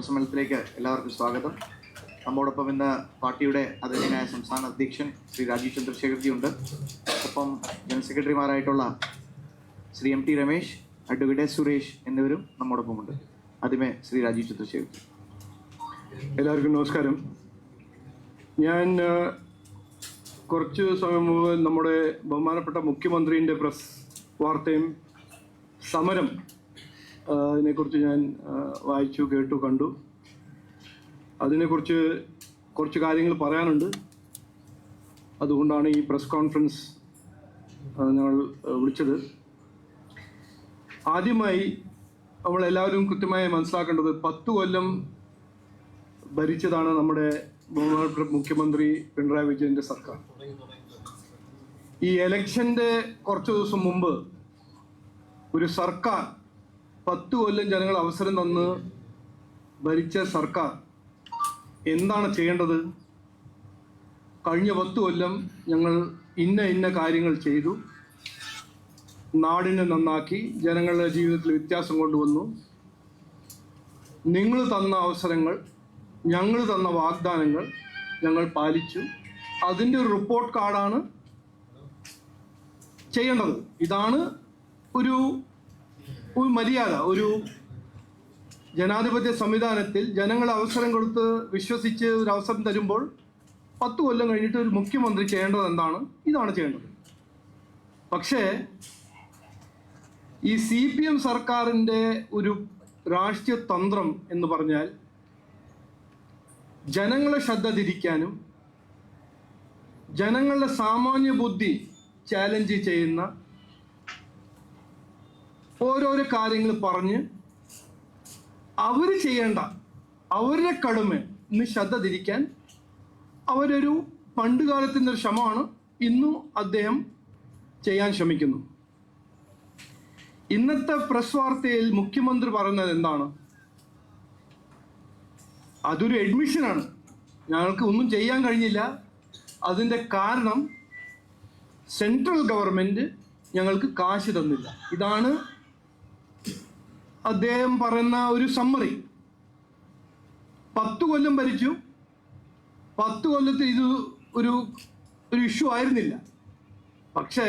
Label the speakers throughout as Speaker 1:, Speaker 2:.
Speaker 1: പത്രസമ്മേളനത്തിലേക്ക് എല്ലാവർക്കും സ്വാഗതം. നമ്മോടൊപ്പം ഇന്ന് പാർട്ടിയുടെ അധ്യക്ഷനായ സംസ്ഥാന അധ്യക്ഷൻ ശ്രീ രാജീവ് ചന്ദ്രശേഖർജി ഉണ്ട് ഒപ്പം general സെക്രട്ടറിമാരായിട്ടുള്ള Shri M T Ramesh advocate Suresh എന്നിവരും നമ്മോടൊപ്പമുണ്ട്. ആദ്യമേ ശ്രീ രാജീവ് ചന്ദ്രശേഖർജി.
Speaker 2: എല്ലാവർക്കും നമസ്കാരം. ഞാൻ കുറച്ച് സമയം മുമ്പ് നമ്മുടെ ബഹുമാനപ്പെട്ട മുഖ്യമന്ത്രിയുടെ പ്രസ് വാർത്തയും സമരം അതിനെക്കുറിച്ച് ഞാൻ വായിച്ചു കേട്ടു കണ്ടു. അതിനെക്കുറിച്ച് കുറച്ച് കാര്യങ്ങൾ പറയാനുണ്ട്. അതുകൊണ്ടാണ് ഈ പ്രസ് കോൺഫറൻസ് ഞങ്ങൾ വിളിച്ചത്. ആദ്യമായി നമ്മളെല്ലാവരും കൃത്യമായി മനസ്സിലാക്കേണ്ടത് പത്ത് കൊല്ലം ഭരിച്ചതാണ് നമ്മുടെ മുഖ്യമന്ത്രി പിണറായി വിജയന്റെ സർക്കാർ. ഈ എലക്ഷന്റെ കുറച്ച് ദിവസം മുമ്പ് ഒരു സർക്കാർ പത്ത് കൊല്ലം ജനങ്ങൾ അവസരം തന്ന് ഭരിച്ച സർക്കാർ എന്താണ് ചെയ്യേണ്ടത്? കഴിഞ്ഞ പത്ത് കൊല്ലം ഞങ്ങൾ ഇന്ന ഇന്ന കാര്യങ്ങൾ ചെയ്തു. നാടിനെ നന്നാക്കി ജനങ്ങളുടെ ജീവിതത്തിൽ വ്യത്യാസം കൊണ്ടുവന്നു. നിങ്ങൾ തന്ന അവസരങ്ങൾ ഞങ്ങൾ തന്ന വാഗ്ദാനങ്ങൾ ഞങ്ങൾ പാലിച്ചു. അതിന്റെ ഒരു റിപ്പോർട്ട് കാർഡാണ് ചെയ്യേണ്ടത്. ഇതാണ് ഒരു ഒരു മര്യാദ ഒരു ജനാധിപത്യ സംവിധാനത്തിൽ ജനങ്ങൾ അവസരം കൊടുത്ത് വിശ്വസിച്ച് ഒരു അവസരം തരുമ്പോൾ പത്ത് കൊല്ലം കഴിഞ്ഞിട്ട് ഒരു മുഖ്യമന്ത്രി ചെയ്യേണ്ടത് എന്താണ്? ഇതാണ് ചെയ്യേണ്ടത്. പക്ഷേ ഈ സി പി എം സർക്കാരിന്റെ ഒരു രാഷ്ട്രീയ തന്ത്രം എന്ന് പറഞ്ഞാൽ ജനങ്ങളെ ശ്രദ്ധ തിരിക്കാനും ജനങ്ങളുടെ സാമാന്യ ബുദ്ധി ചാലഞ്ച് ചെയ്യുന്ന ഓരോരോ കാര്യങ്ങൾ പറഞ്ഞ് അവർ ചെയ്യേണ്ട അവരുടെ കടമ ഇന്ന് ശ്രദ്ധ തിരിക്കാൻ അവരൊരു പണ്ട് കാലത്തിന്റെ ഒരു ശ്രമമാണ്. ഇന്നും അദ്ദേഹം ചെയ്യാൻ ശ്രമിക്കുന്നു. ഇന്നത്തെ പ്രസ് വാർത്തയിൽ മുഖ്യമന്ത്രി പറയുന്നത് എന്താണ്? അതൊരു അഡ്മിഷനാണ് ഞങ്ങൾക്ക് ഒന്നും ചെയ്യാൻ കഴിഞ്ഞില്ല. അതിന്റെ കാരണം സെൻട്രൽ ഗവൺമെന്റ് ഞങ്ങൾക്ക് കാശ് തന്നില്ല. ഇതാണ് അദ്ദേഹം പറയുന്ന ഒരു സമ്മറി പത്ത് കൊല്ലം ഭരിച്ചു. പത്ത് കൊല്ലത്തിൽ ഇത് ഒരു ഒരു ഇഷ്യൂ ആയിരുന്നില്ല. പക്ഷേ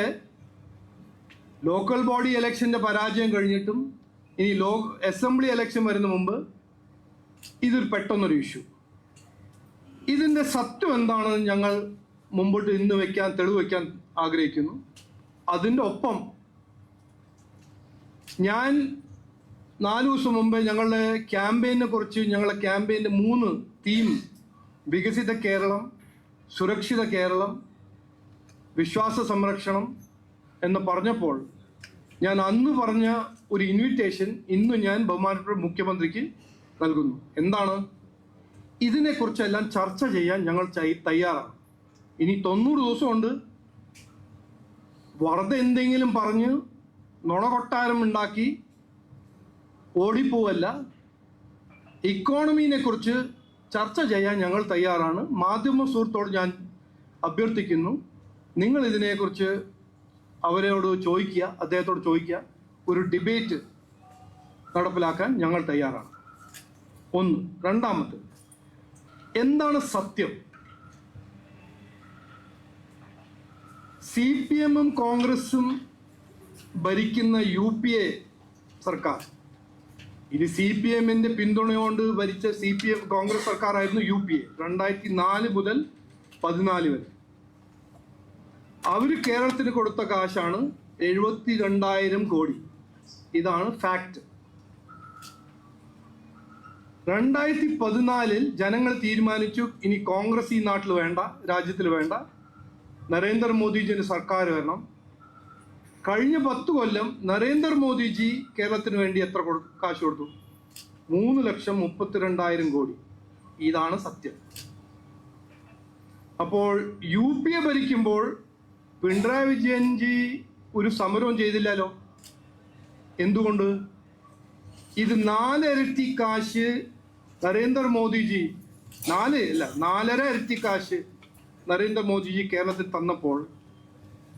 Speaker 2: ലോക്കൽ ബോഡി ഇലക്ഷന്റെ പരാജയം കഴിഞ്ഞിട്ടും ഇനി ലോ അസംബ്ലി ഇലക്ഷൻ വരുന്ന മുമ്പ് ഇതൊരു പെട്ടെന്നൊരു ഇഷ്യൂ ഇതിന്റെ സത്യം എന്താണെന്ന് ഞങ്ങൾ മുമ്പോട്ട് ഇന്ന് വയ്ക്കാൻ തെളിവ് വയ്ക്കാൻ ആഗ്രഹിക്കുന്നു. അതിന്റെ ഒപ്പം ഞാൻ നാല് ദിവസം മുമ്പ് ഞങ്ങളുടെ ക്യാമ്പയിനെ കുറിച്ച് ഞങ്ങളുടെ ക്യാമ്പയിന്റെ മൂന്ന് തീം വികസിത കേരളം സുരക്ഷിത കേരളം വിശ്വാസ സംരക്ഷണം എന്ന് പറഞ്ഞപ്പോൾ ഞാൻ അന്ന് പറഞ്ഞ ഒരു ഇൻവിറ്റേഷൻ ഇന്ന് ഞാൻ ബഹുമാനപ്പെട്ട മുഖ്യമന്ത്രിക്ക് നൽകുന്നു. എന്താണ്? ഇതിനെക്കുറിച്ചെല്ലാം ചർച്ച ചെയ്യാൻ ഞങ്ങൾ തയ്യാറാണ്. ഇനി തൊണ്ണൂറ് ദിവസമുണ്ട്. വെറുതെ എന്തെങ്കിലും പറഞ്ഞ് നുണ കൊട്ടാരം ഉണ്ടാക്കി ഓടിപ്പോവല്ല. ഇക്കോണമിനെ കുറിച്ച് ചർച്ച ചെയ്യാൻ ഞങ്ങൾ തയ്യാറാണ്. മാധ്യമ സുഹൃത്തോട് ഞാൻ അഭ്യർത്ഥിക്കുന്നു. നിങ്ങൾ ഇതിനെക്കുറിച്ച് അവരോട് ചോദിക്കുക അദ്ദേഹത്തോട് ചോദിക്കുക. ഒരു ഡിബേറ്റ് നടപ്പിലാക്കാൻ ഞങ്ങൾ തയ്യാറാണ്. ഒന്ന്. രണ്ടാമത് എന്താണ് സത്യം? സി പി എമ്മും കോൺഗ്രസും ഭരിക്കുന്ന യു പി എ സർക്കാർ ഇത് സി പി എമ്മിന്റെ പിന്തുണയോണ്ട് ഭരിച്ച സി പി എം കോൺഗ്രസ് സർക്കാരായിരുന്നു യു പി എ രണ്ടായിരത്തി നാല് മുതൽ പതിനാല് വരെ. അവർ കേരളത്തിന് കൊടുത്ത കാശാണ് എഴുപത്തി രണ്ടായിരം കോടി. ഇതാണ് ഫാക്ട് രണ്ടായിരത്തി പതിനാലിൽ ജനങ്ങൾ തീരുമാനിച്ചു ഇനി കോൺഗ്രസ് ഈ നാട്ടിൽ വേണ്ട രാജ്യത്തിൽ വേണ്ട. നരേന്ദ്രമോദിജിന്റെ സർക്കാർ വരണം. കഴിഞ്ഞ പത്ത് കൊല്ലം നരേന്ദ്രമോദിജി കേരളത്തിന് വേണ്ടി എത്ര കാശ് കൊടുത്തു? മൂന്ന് ലക്ഷം മുപ്പത്തിരണ്ടായിരം കോടി. ഇതാണ് സത്യം. അപ്പോൾ യു പി എ ഭരിക്കുമ്പോൾ പിണറായി വിജയൻജി ഒരു സമരവും ചെയ്തില്ലല്ലോ? എന്തുകൊണ്ട്? ഇത് നാലിരട്ടി കാശ് നരേന്ദ്രമോദിജി നാല് അല്ല നാലര ഇരട്ടി കാശ് നരേന്ദ്രമോദിജി കേരളത്തിൽ തന്നപ്പോൾ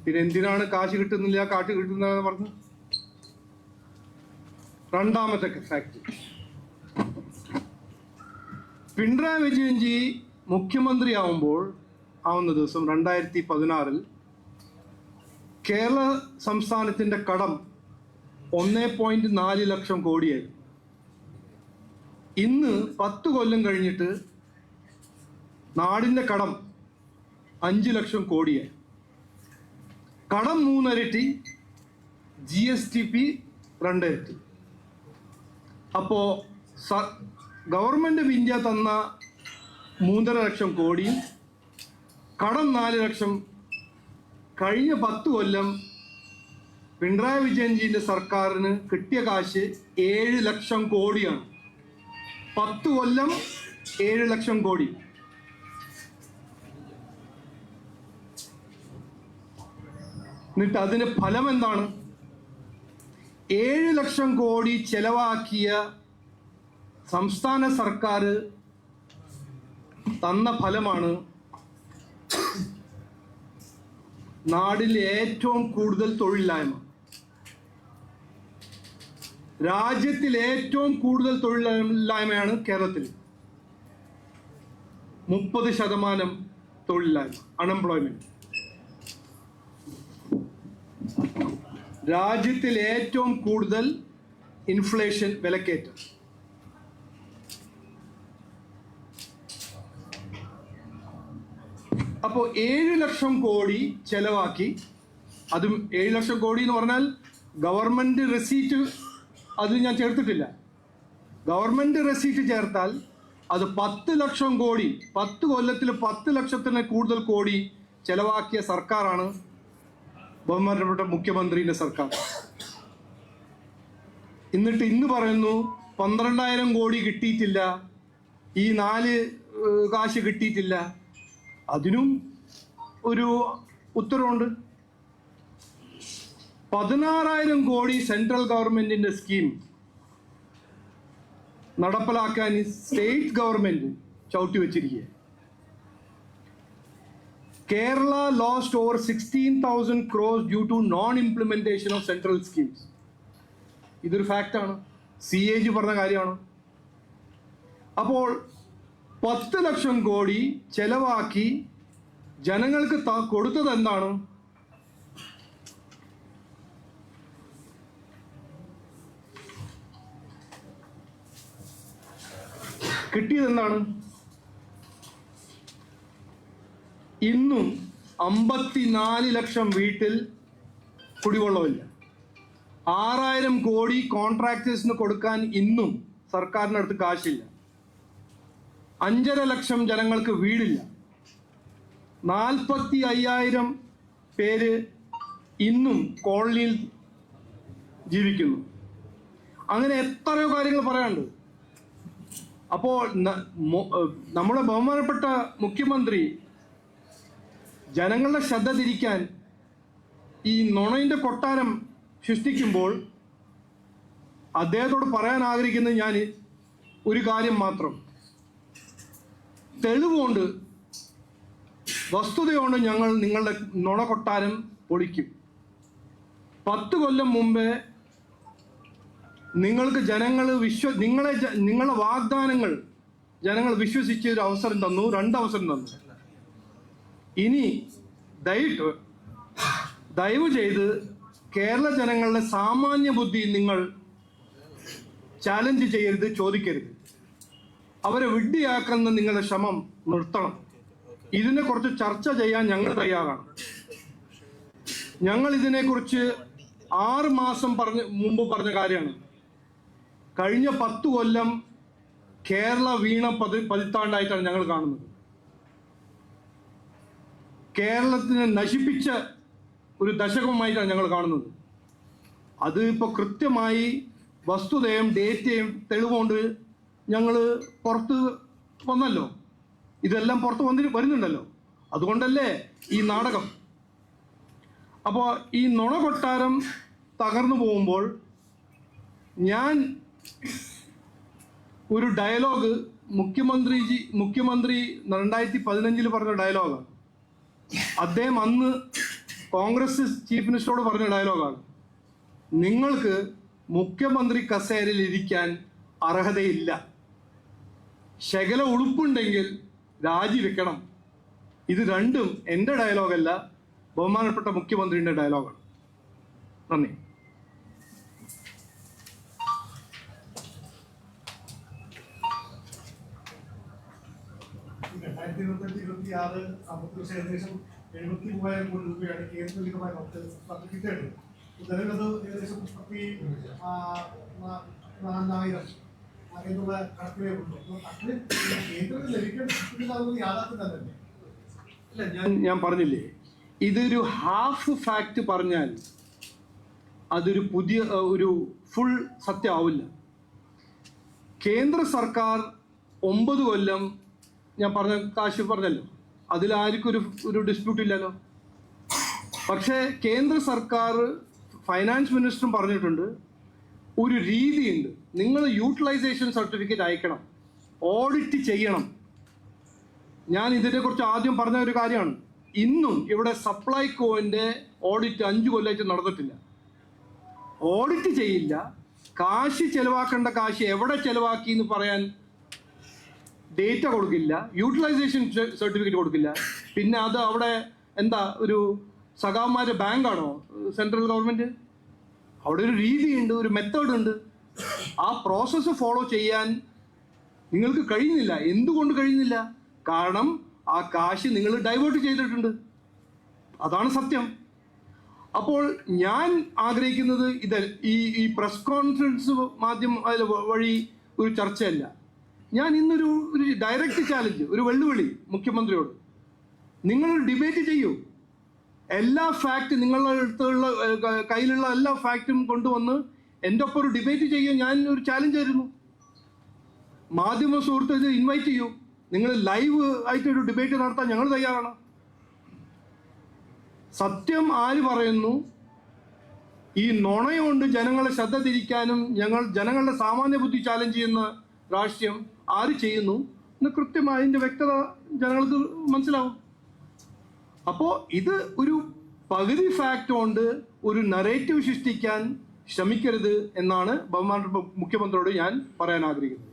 Speaker 2: പിന്നെ എന്തിനാണ് കാശ് കിട്ടുന്നില്ല കാശ് കിട്ടുന്നതെന്ന് പറഞ്ഞു? രണ്ടാമത്തെ ഫാക്ട് പിണറായി വിജയൻജി മുഖ്യമന്ത്രിയാവുമ്പോൾ ആവുന്ന ദിവസം രണ്ടായിരത്തി പതിനാറിൽ കേരള സംസ്ഥാനത്തിന്റെ കടം ഒന്നേ പോയിന്റ് നാല് ലക്ഷം കോടിയായി ഇന്ന് പത്ത് കൊല്ലം കഴിഞ്ഞിട്ട് നാടിന്റെ കടം അഞ്ച് ലക്ഷം കോടിയായി. കടം മൂന്നരട്ടി ജി എസ് ടി പി രണ്ടിരട്ടി. അപ്പോ സ- ഗവൺമെന്റ് ഓഫ് ഇന്ത്യ തന്ന മൂന്നര ലക്ഷം കോടിയും കടം നാല് ലക്ഷം കഴിഞ്ഞ പത്ത് കൊല്ലം പിണറായി വിജയൻജിന്റെ സർക്കാരിന് കിട്ടിയ കാശ് ഏഴ് ലക്ഷം കോടിയാണ്. പത്ത് കൊല്ലം ഏഴ് ലക്ഷം കോടി. എന്നിട്ട് അതിന് ഫലം എന്താണ്? ഏഴ് ലക്ഷം കോടി ചെലവാക്കിയ സംസ്ഥാന സർക്കാർ തന്ന ഫലമാണ് നാടിൽ ഏറ്റവും കൂടുതൽ തൊഴിലില്ലായ്മ. രാജ്യത്തിൽ ഏറ്റവും കൂടുതൽ തൊഴിലില്ലായ്മയാണ് കേരളത്തിൽ. മുപ്പത് ശതമാനം തൊഴിലില്ലായ്മ അൺഎംപ്ലോയ്മെന്റ് രാജ്യത്തിൽ ഏറ്റവും കൂടുതൽ ഇൻഫ്ലേഷൻ വിലക്കയറ്റം. അപ്പോൾ ഏഴ് ലക്ഷം കോടി ചെലവാക്കി. അതും ഏഴ് ലക്ഷം കോടി എന്ന് പറഞ്ഞാൽ ഗവൺമെന്റ് റെസീറ്റ് അത് ഞാൻ ചേർത്തിട്ടില്ല. ഗവൺമെന്റ് റെസീറ്റ് ചേർത്താൽ അത് പത്ത് ലക്ഷം കോടി പത്ത് കൊല്ലത്തിൽ പത്ത് ലക്ഷത്തിന് കൂടുതൽ കോടി ചെലവാക്കിയ സർക്കാരാണ് ബഹുമാനപ്പെട്ട മുഖ്യമന്ത്രിയുടെ സർക്കാർ. എന്നിട്ട് ഇന്ന് പറയുന്നു പന്ത്രണ്ടായിരം കോടി കിട്ടിയിട്ടില്ല ഈ നാല് കാശ് കിട്ടിയിട്ടില്ല. അതിനും ഒരു ഉത്തരവുണ്ട്. പതിനാറായിരം കോടി സെൻട്രൽ ഗവൺമെന്റിന്റെ സ്കീം നടപ്പിലാക്കാൻ സ്റ്റേറ്റ് ഗവൺമെന്റ് ചവിട്ടി lost over sixteen thousand crores due to non implementation of central schemes ഇതൊരു ഫാക്റ്റാണ് സി എ ജി പറഞ്ഞ കാര്യമാണ്. അപ്പോൾ പത്ത് ലക്ഷം കോടി ചെലവാക്കി ജനങ്ങൾക്ക് കൊടുത്തത് എന്താണ്? കിട്ടിയത് എന്താണ്? ഇന്നും അമ്പത്തിനാല് ലക്ഷം വീട്ടിൽ കുടിവെള്ളമില്ല. ആറായിരം കോടി കോൺട്രാക്ടേഴ്സിന് കൊടുക്കാൻ ഇന്നും സർക്കാരിനടുത്ത് കാശില്ല. അഞ്ചര ലക്ഷം ജനങ്ങൾക്ക് വീടില്ല. നാൽപ്പത്തി അയ്യായിരം പേര് ഇന്നും കോളനിയിൽ ജീവിക്കുന്നു. അങ്ങനെ എത്രയോ കാര്യങ്ങൾ പറയാനുണ്ട്. അപ്പോൾ നമ്മുടെ ബഹുമാനപ്പെട്ട മുഖ്യമന്ത്രി ജനങ്ങളുടെ ശ്രദ്ധ തിരിക്കാൻ ഈ നുണയിന്റെ കൊട്ടാരം സൃഷ്ടിക്കുമ്പോൾ അദ്ദേഹത്തോട് പറയാൻ ആഗ്രഹിക്കുന്നത് ഞാൻ ഒരു കാര്യം മാത്രം. തെളിവുകൊണ്ട് വസ്തുതയോണ്ട് ഞങ്ങൾ നിങ്ങളുടെ നുണ കൊട്ടാരം പൊളിക്കും. പത്ത് കൊല്ലം മുമ്പേ നിങ്ങൾക്ക് ജനങ്ങൾ വിശ്വ നിങ്ങളെ നിങ്ങളുടെ വാഗ്ദാനങ്ങൾ ജനങ്ങൾ വിശ്വസിച്ച് ഒരു അവസരം തന്നു രണ്ടവസരം തന്നു. ഇനി ദയവ് ദയവ് ചെയ്ത് കേരള ജനങ്ങളുടെ സാമാന്യ ബുദ്ധി നിങ്ങൾ ചാലഞ്ച് ചെയ്യരുത് ചോദിക്കരുത്. അവരെ വിഡ്ഢിയാക്കുന്ന നിങ്ങളുടെ ശ്രമം നിർത്തണം. ഇതിനെ കുറിച്ച് ചർച്ച ചെയ്യാൻ ഞങ്ങൾ തയ്യാറാണ്. ഞങ്ങൾ ഇതിനെക്കുറിച്ച് ആറ് മാസം പറഞ്ഞ മുമ്പ് പറഞ്ഞ കാര്യമാണ്. കഴിഞ്ഞ പത്ത് കൊല്ലം കേരള വീണ പതി പതിത്താണ്ടായിട്ടാണ് ഞങ്ങൾ കാണുന്നത്. കേരളത്തിനെ നശിപ്പിച്ച ഒരു ദശകമായിട്ടാണ് ഞങ്ങൾ കാണുന്നത്. അത് ഇപ്പോൾ കൃത്യമായി വസ്തുതയും ഡേറ്റയും തെളിവുകൊണ്ട് ഞങ്ങൾ പുറത്ത് വന്നല്ലോ. ഇതെല്ലാം പുറത്ത് വന്നി വരുന്നുണ്ടല്ലോ. അതുകൊണ്ടല്ലേ ഈ നാടകം. അപ്പോൾ ഈ നുണ കൊട്ടാരം തകർന്നു പോകുമ്പോൾ ഞാൻ ഒരു ഡയലോഗ് മുഖ്യമന്ത്രിജി മുഖ്യമന്ത്രി രണ്ടായിരത്തി പതിനഞ്ചിൽ പറഞ്ഞ ഡയലോഗാണ്. അദ്ദേഹം അന്ന് കോൺഗ്രസ് ചീഫ് മിനിസ്റ്ററോട് പറഞ്ഞ ഡയലോഗാണ്. നിങ്ങൾക്ക് മുഖ്യമന്ത്രി കസേരയിൽ ഇരിക്കാൻ അർഹതയില്ല. ശകല ഉളുപ്പുണ്ടെങ്കിൽ രാജിവെക്കണം ഇത് രണ്ടും എന്റെ ഡയലോഗല്ല ബഹുമാനപ്പെട്ട മുഖ്യമന്ത്രിയുടെ ഡയലോഗാണ്. നന്ദി.
Speaker 3: രണ്ടായിരത്തി ഇരുപത്തഞ്ച് ഇരുപത്തി ആറ് സാമ്പത്തിക വർഷം ഏകദേശം എഴുപത്തി മൂവായിരം കോടി രൂപയാണ് കേന്ദ്ര വിഹിതമായി നമുക്ക് കിട്ടേണ്ടത് നിലവിലത് ഏകദേശം മുപ്പത്തി നാലായിരം എന്നുള്ള കണക്കിലേ ഉള്ളൂ. അപ്പോൾ അതിന് കേന്ദ്രത്തിൽ ലഭിക്കേണ്ടത് യാഥാർത്ഥ്യം തന്നെയല്ലേ
Speaker 2: അല്ല ഞാൻ ഞാൻ പറഞ്ഞില്ലേ? ഇതൊരു ഹാഫ് ഫാക്റ്റ് പറഞ്ഞാൽ അതൊരു പുതിയ ഒരു ഫുൾ സത്യമാവില്ല. കേന്ദ്ര സർക്കാർ ഒമ്പത് കൊല്ലം ഞാൻ പറഞ്ഞ കാശ് പറഞ്ഞല്ലോ. അതിൽ ആർക്കും ഒരു ഒരു ഡിസ്പ്യൂട്ട് ഇല്ലല്ലോ. പക്ഷേ കേന്ദ്ര സർക്കാർ ഫൈനാൻസ് മിനിസ്റ്ററും പറഞ്ഞിട്ടുണ്ട് ഒരു രീതിയുണ്ട്. നിങ്ങൾ യൂട്ടിലൈസേഷൻ സർട്ടിഫിക്കറ്റ് അയക്കണം. ഓഡിറ്റ് ചെയ്യണം. ഞാൻ ഇതിനെക്കുറിച്ച് ആദ്യം പറഞ്ഞ ഒരു കാര്യമാണ്. ഇന്നും ഇവിടെ സപ്ലൈകോന്റെ ഓഡിറ്റ് അഞ്ചു കൊല്ലമായിട്ട് നടന്നിട്ടില്ല. ഓഡിറ്റ് ചെയ്യില്ല. കാശ് ചെലവാക്കേണ്ട കാശ് എവിടെ ചെലവാക്കി എന്ന് പറയാൻ ഡേറ്റ കൊടുക്കില്ല യൂട്ടിലൈസേഷൻ സർട്ടിഫിക്കറ്റ് കൊടുക്കില്ല. പിന്നെ അത് അവിടെ എന്താ ഒരു സഖാവന്മാരുടെ ബാങ്കാണോ സെൻട്രൽ ഗവൺമെന്റ് അവിടെ ഒരു രീതിയുണ്ട് ഒരു മെത്തേഡ് ഉണ്ട്. ആ പ്രോസസ്സ് ഫോളോ ചെയ്യാൻ നിങ്ങൾക്ക് കഴിയുന്നില്ല. എന്തുകൊണ്ട് കഴിയുന്നില്ല? കാരണം ആ കാശ് നിങ്ങൾ ഡൈവേർട്ട് ചെയ്തിട്ടുണ്ട്. അതാണ് സത്യം. അപ്പോൾ ഞാൻ ആഗ്രഹിക്കുന്നത് ഇത് ഈ ഈ പ്രസ് കോൺഫറൻസ് മാധ്യമം വഴി ഒരു ചർച്ചയല്ല. ഞാൻ ഇന്നൊരു ഒരു ഡയറക്റ്റ് ചാലഞ്ച് ഒരു വെല്ലുവിളി മുഖ്യമന്ത്രിയോട്. നിങ്ങൾ ഡിബേറ്റ് ചെയ്യൂ. എല്ലാ ഫാക്റ്റ് നിങ്ങളുടെ അടുത്തുള്ള കയ്യിലുള്ള എല്ലാ ഫാക്റ്റും കൊണ്ടുവന്ന് എന്റെ ഒപ്പം ഒരു ഡിബേറ്റ് ചെയ്യുക ഞാൻ ഒരു ചാലഞ്ച് ആയിരുന്നു മാധ്യമ സുഹൃത്തുക്കൾ ഇൻവൈറ്റ് ചെയ്യൂ. നിങ്ങൾ ലൈവ് ആയിട്ട് ഒരു ഡിബേറ്റ് നടത്താൻ ഞങ്ങൾ തയ്യാറാണ്. സത്യം ആര് പറയുന്നു? ഈ നുണയുകൊണ്ട് ജനങ്ങളെ ശ്രദ്ധ തിരിക്കാനും ഞങ്ങൾ ജനങ്ങളുടെ സാമാന്യ ബുദ്ധി ചാലഞ്ച് ചെയ്യുന്ന രാഷ്ട്രീയം ആര് ചെയ്യുന്നു എന്ന് കൃത്യമായി അതിന്റെ വ്യക്തത ജനങ്ങൾക്ക് മനസ്സിലാവും. അപ്പോൾ ഇത് ഒരു പകുതി ഫാക്റ്റ് കൊണ്ട് ഒരു നറേറ്റീവ് സൃഷ്ടിക്കാൻ ശ്രമിക്കരുത് എന്നാണ് ബഹുമാനപ്പെട്ട മുഖ്യമന്ത്രിയോട് ഞാൻ പറയാൻ ആഗ്രഹിക്കുന്നത്.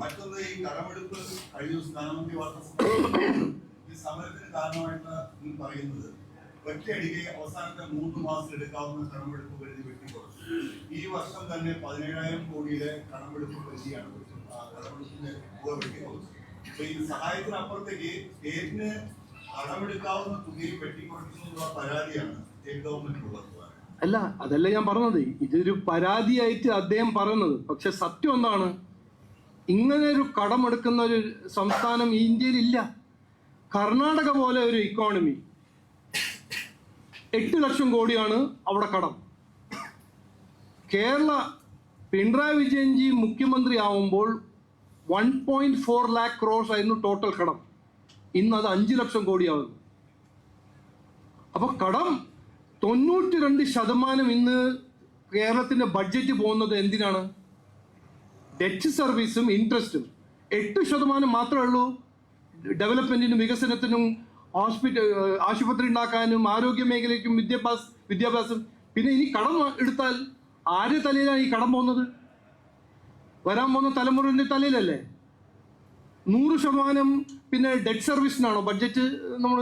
Speaker 4: മറ്റൊന്ന് ഈ കടമെടുപ്പ് കഴിഞ്ഞ ദിവസം ധനമന്ത്രി വാർത്താ സമരത്തിന് കാരണമായിട്ട് പറയുന്നത്. ഒറ്റയടിക്ക് അവസാനത്തെ മൂന്ന് മാസം എടുക്കാവുന്ന കടമെടുപ്പ് പരിധി വെട്ടിക്കുറച്ചു. ഈ വർഷം തന്നെ പതിനേഴായിരം കോടിയിലെ കടമെടുപ്പ് പരിധിയാണ് കടമെടുപ്പിന്റെ തുക വെട്ടിക്കുറച്ചു. അപ്പൊ ഈ സഹായത്തിനപ്പുറത്തേക്ക് സ്റ്റേറ്റിന് കടമെടുക്കാവുന്ന തുകയും വെട്ടിക്കുറയ്ക്കുന്നതിനുള്ള പരാതിയാണ് സ്റ്റേറ്റ് ഗവൺമെന്റ് ഉള്ളത്.
Speaker 2: അല്ല അതല്ല ഞാൻ പറഞ്ഞത്. ഇതൊരു പരാതിയായിട്ട് അദ്ദേഹം പറയുന്നത്. പക്ഷെ സത്യം എന്താണ്? ഇങ്ങനെ ഒരു കടമെടുക്കുന്ന ഒരു സംസ്ഥാനം ഇന്ത്യയിൽ ഇല്ല. കർണാടക പോലെ ഒരു ഇക്കോണമി എട്ട് ലക്ഷം കോടിയാണ് അവിടെ കടം. കേരള പിണറായി വിജയൻജി മുഖ്യമന്ത്രി ആവുമ്പോൾ one point four lakh crores ആയിരുന്നു ടോട്ടൽ കടം. ഇന്ന് അത് അഞ്ച് ലക്ഷം കോടിയാവുന്നു. അപ്പോൾ കടം തൊണ്ണൂറ്റി രണ്ട് ശതമാനം ഇന്ന് കേരളത്തിന്റെ ബഡ്ജറ്റ് പോകുന്നത് എന്തിനാണ്? ഡെറ്റ് സർവീസും ഇൻട്രസ്റ്റും എട്ട് ശതമാനം മാത്രമേ ഉള്ളൂ. ഡെവലപ്മെന്റിനും വികസനത്തിനും ഹോസ്പിറ്റൽ ആശുപത്രി ഉണ്ടാക്കാനും ആരോഗ്യ മേഖലയ്ക്കും വിദ്യാഭ്യാസ വിദ്യാഭ്യാസം. പിന്നെ ഇനി കടം എടുത്താൽ ആരുടെ തലയിലാണ് ഈ കടം പോകുന്നത്? വരാൻ പോകുന്ന തലമുറയുടെ തലയിലല്ലേ? നൂറ് ശതമാനം പിന്നെ ഡെറ്റ് സർവീസിനാണോ ബഡ്ജറ്റ് നമ്മൾ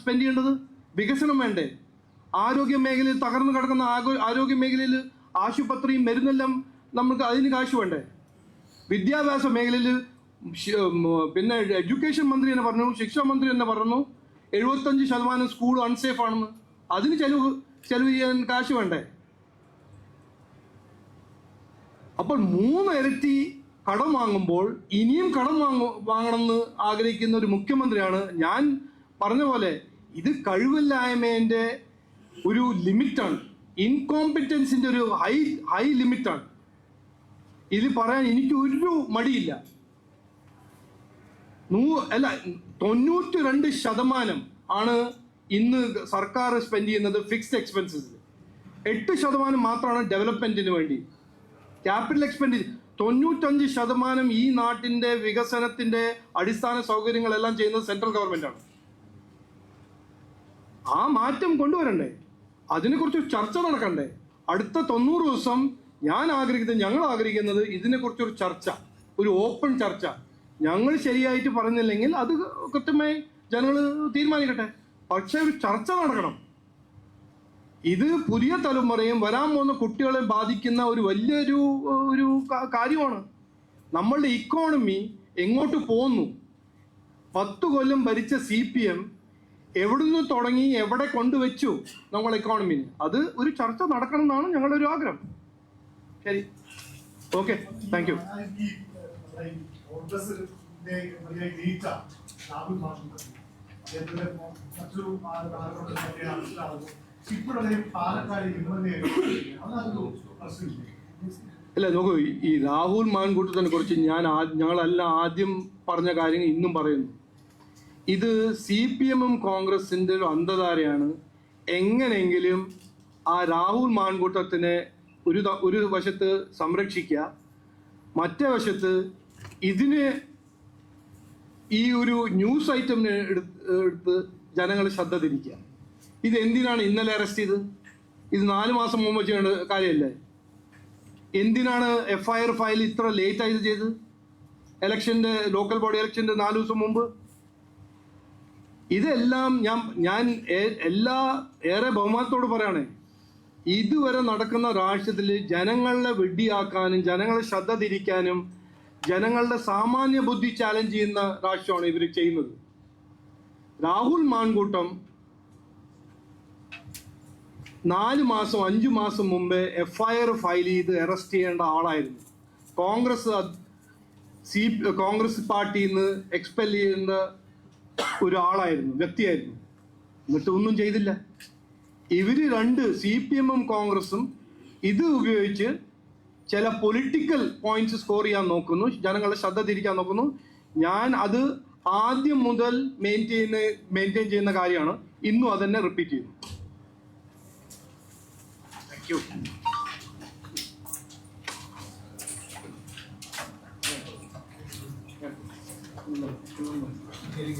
Speaker 2: സ്പെൻഡ് ചെയ്യേണ്ടത്? വികസനം വേണ്ടേ? ആരോഗ്യ മേഖലയിൽ തകർന്നു കിടക്കുന്ന ആരോഗ്യ മേഖലയിൽ ആശുപത്രിയും മരുന്നെല്ലാം നമുക്ക് അതിന് കാശ് വേണ്ടേ? വിദ്യാഭ്യാസ മേഖലയിൽ പിന്നെ എഡ്യൂക്കേഷൻ മന്ത്രി എന്ന് പറഞ്ഞു ശിക്ഷാ മന്ത്രി തന്നെ പറഞ്ഞു. എഴുപത്തഞ്ച് ശതമാനം സ്കൂൾ അൺസേഫ് ആണെന്ന്. അതിന് ചെലവ് ചെലവ് ചെയ്യാൻ കാശ് വേണ്ടേ? അപ്പോൾ മൂന്ന് ഇരട്ടി കടം വാങ്ങുമ്പോൾ ഇനിയും കടം വാങ്ങു വാങ്ങണമെന്ന് ആഗ്രഹിക്കുന്ന ഒരു മുഖ്യമന്ത്രിയാണ്. ഞാൻ പറഞ്ഞ പോലെ ഇത് കഴിവില്ലായ്മേന്റെ ഒരു ലിമിറ്റാണ്. ഇൻകോമ്പിറ്റൻസിന്റെ ഒരു ഹൈ ഹൈ ലിമിറ്റാണ്. ഇത് പറയാൻ എനിക്ക് ഒരു മടിയില്ല. നൂ അല്ല തൊണ്ണൂറ്റി രണ്ട് ശതമാനം ആണ് ഇന്ന് സർക്കാർ സ്പെൻഡ് ചെയ്യുന്നത് ഫിക്സ്ഡ് എക്സ്പെൻസസ് എട്ട് ശതമാനം മാത്രമാണ് ഡെവലപ്മെന്റിന് വേണ്ടി. ക്യാപിറ്റൽ എക്സ്പെൻഡിച്ചർ തൊണ്ണൂറ്റഞ്ച് ശതമാനം ഈ നാട്ടിന്റെ വികസനത്തിന്റെ അടിസ്ഥാന സൗകര്യങ്ങളെല്ലാം ചെയ്യുന്നത് സെൻട്രൽ ഗവൺമെന്റ് ആണ്. ആ മാറ്റം കൊണ്ടുവരണ്ടേ? അതിനെക്കുറിച്ച് ചർച്ച നടക്കണ്ടേ? അടുത്ത തൊണ്ണൂറ് ദിവസം ഞാൻ ആഗ്രഹിക്കുന്നത് ഞങ്ങൾ ആഗ്രഹിക്കുന്നത് ഇതിനെക്കുറിച്ചൊരു ചർച്ച ഒരു ഓപ്പൺ ചർച്ച. ഞങ്ങൾ ശരിയായിട്ട് പറഞ്ഞില്ലെങ്കിൽ അത് കൃത്യമായി ജനങ്ങൾ തീരുമാനിക്കട്ടെ. പക്ഷെ ഒരു ചർച്ച നടക്കണം. ഇത് പുതിയ തലമുറയും വരാൻ പോകുന്ന കുട്ടികളെ ബാധിക്കുന്ന ഒരു വലിയൊരു ഒരു കാര്യമാണ്. നമ്മളുടെ ഇക്കോണമി എങ്ങോട്ട് പോന്നു? പത്ത് കൊല്ലം ഭരിച്ച സി പി എം എവിടുന്ന് തുടങ്ങി എവിടെ കൊണ്ടുവച്ചു നമ്മൾ ഇക്കോണമി അത് ഒരു ചർച്ച നടക്കണം എന്നാണ് ഞങ്ങളുടെ ഒരു ആഗ്രഹം. ശരി. ഓക്കെ താങ്ക് യു
Speaker 3: പാലക്കാട്
Speaker 2: അല്ല നോക്കൂ ഈ- രാഹുൽ മാൻകൂട്ടത്തിനെ കുറിച്ച് ഞാൻ ഞങ്ങളല്ല ആദ്യം പറഞ്ഞ കാര്യങ്ങൾ ഇന്നും പറയുന്നു. ഇത് സി പി എമ്മും കോൺഗ്രസിന്റെ ഒരു അന്ധധാരയാണ് എങ്ങനെയെങ്കിലും ആ രാഹുൽ മാൻകൂട്ടത്തിനെ ഒരു ഒരു വശത്ത് സംരക്ഷിക്കുക മറ്റേ വശത്ത് ഇതിന് ഈ ഒരു ന്യൂസ് ഐറ്റം എടുത്ത് ജനങ്ങൾ ശ്രദ്ധ തിരിക്കുക. ഇത് എന്തിനാണ് ഇന്നലെ അറസ്റ്റ് ചെയ്ത്? ഇത് നാല് മാസം മുമ്പ് ചെയ്യേണ്ട കാര്യമല്ലേ? എന്തിനാണ് എഫ് ആർ ഫയൽ ഇത്ര ലേറ്റ് ആയത് ചെയ്ത്? എലക്ഷന്റെ ലോക്കൽ ബോഡി എലക്ഷന്റെ നാല് ദിവസം മുമ്പ്? ഇതെല്ലാം ഞാൻ ഞാൻ എല്ലാ ഏറെ ബഹുമാനത്തോട് പറയണേ. ഇതുവരെ നടക്കുന്ന രാഷ്ട്രത്തിൽ ജനങ്ങളെ വെടിയാക്കാനും ജനങ്ങളെ ശ്രദ്ധ തിരിക്കാനും ജനങ്ങളുടെ സാമാന്യ ബുദ്ധി ചാലഞ്ച് ചെയ്യുന്ന രാഷ്ട്രമാണ് ഇവർ ചെയ്യുന്നത്. രാഹുൽ മാൻകൂട്ടം നാല് മാസം അഞ്ചു മാസം മുമ്പേ എഫ്ഐആർ ഫയൽ ചെയ്ത് അറസ്റ്റ് ചെയ്യേണ്ട ആളായിരുന്നു. കോൺഗ്രസ് സി കോൺഗ്രസ് പാർട്ടിയിൽ നിന്ന് എക്സ്പെൽ ചെയ്യേണ്ട ഒരാളായിരുന്നു വ്യക്തിയായിരുന്നു. എന്നിട്ട് ഒന്നും ചെയ്തില്ല. ഇവർ രണ്ട് സി പി എമ്മും കോൺഗ്രസും ഇത് ഉപയോഗിച്ച് ചില പൊളിറ്റിക്കൽ പോയിന്റ്സ് സ്കോർ ചെയ്യാൻ നോക്കുന്നു. ജനങ്ങളുടെ ശ്രദ്ധ തിരിക്കാൻ നോക്കുന്നു. ഞാൻ അത് ആദ്യം മുതൽ മെയിന്റെയിൻ മെയിന്റെയിൻ ചെയ്യുന്ന കാര്യമാണ്. ഇന്നും അതന്നെ റിപ്പീറ്റ് ചെയ്യുന്നു.
Speaker 1: താങ്ക് യു
Speaker 3: ശരി